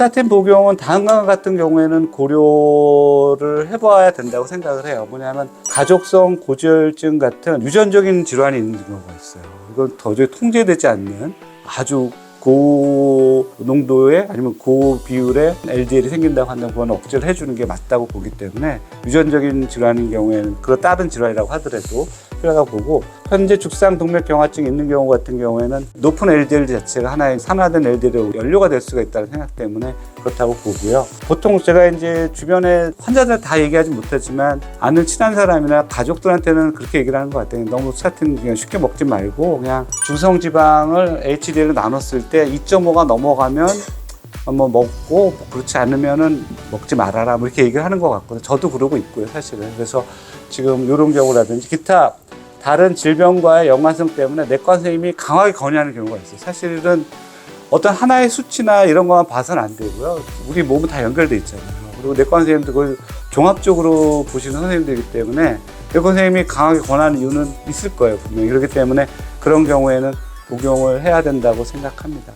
스타틴 복용은 다음과 같은 경우에는 고려를 해봐야 된다고 생각을 해요. 뭐냐면 가족성 고지혈증 같은 유전적인 질환이 있는 경우가 있어요. 이건 도저히 통제되지 않는 아주 고 농도의 아니면 고 비율의 LDL이 생긴다고 한다면 그건 억제를 해주는 게 맞다고 보기 때문에 유전적인 질환인 경우에는 그 다른 질환이라고 하더라도 필요하다고 보고 현재 죽상 동맥 경화증이 있는 경우 같은 경우에는 높은 LDL 자체가 하나의 산화된 LDL의 연료가 될 수가 있다는 생각 때문에 그렇다고 보고요. 보통 제가 이제 주변에 환자들 다 얘기하지 못하지만 아는 친한 사람이나 가족들한테는 그렇게 얘기를 하는 것 같아요. 너무 스타틴 그냥 쉽게 먹지 말고 그냥 중성 지방을 HDL로 나눴을 때 2.5가 넘어가면 뭐 먹고 뭐 그렇지 않으면은 먹지 말아라 뭐 이렇게 얘기를 하는 것 같거든요. 저도 그러고 있고요, 사실은. 그래서 지금 이런 경우라든지 기타 다른 질병과의 연관성 때문에 내과 선생님이 강하게 건의하는 경우가 있어요. 사실은 어떤 하나의 수치나 이런 것만 봐서는 안 되고요. 우리 몸은 다 연결돼 있잖아요. 그리고 내과 선생님도 그걸 종합적으로 보시는 선생님들이기 때문에 내과 선생님이 강하게 권하는 이유는 있을 거예요, 분명히. 그렇기 때문에 그런 경우에는 복용을 해야 된다고 생각합니다.